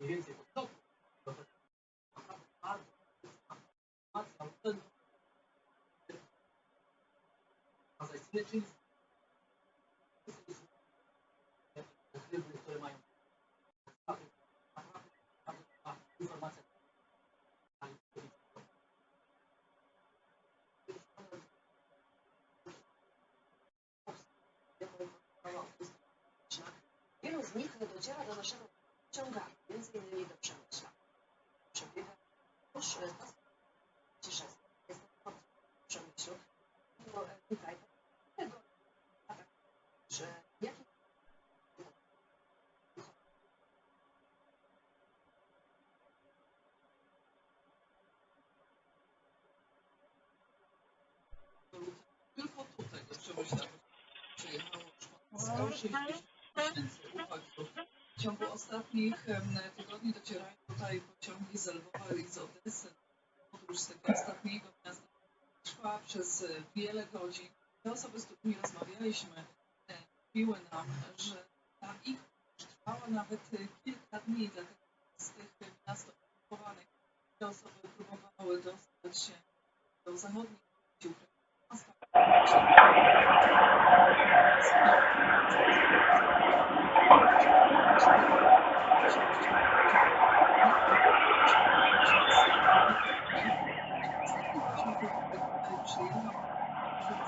więcej naprawdę informacja Wielu z nich dociera do naszego ciągarni, między innymi do Przemyśla. Przebiega już e, W ciągu ostatnich tygodni docierają tutaj pociągi z Lwowa i z Odessy. Podróż z tego ostatniego miasta trwa przez e, wiele godzin. Te osoby, z którymi rozmawialiśmy, e, mówiły nam, że ta ich trwała nawet e, kilka dni, dlatego z tych miast okupowanych te osoby próbowały dostać się do zachodnich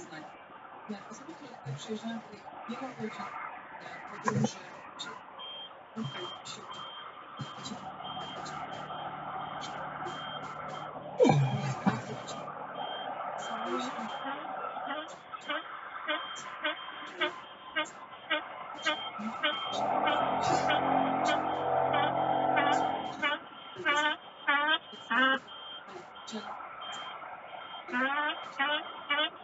знать. Я посмотрела, как приезжаю, не могу жить. Я уже Thank you.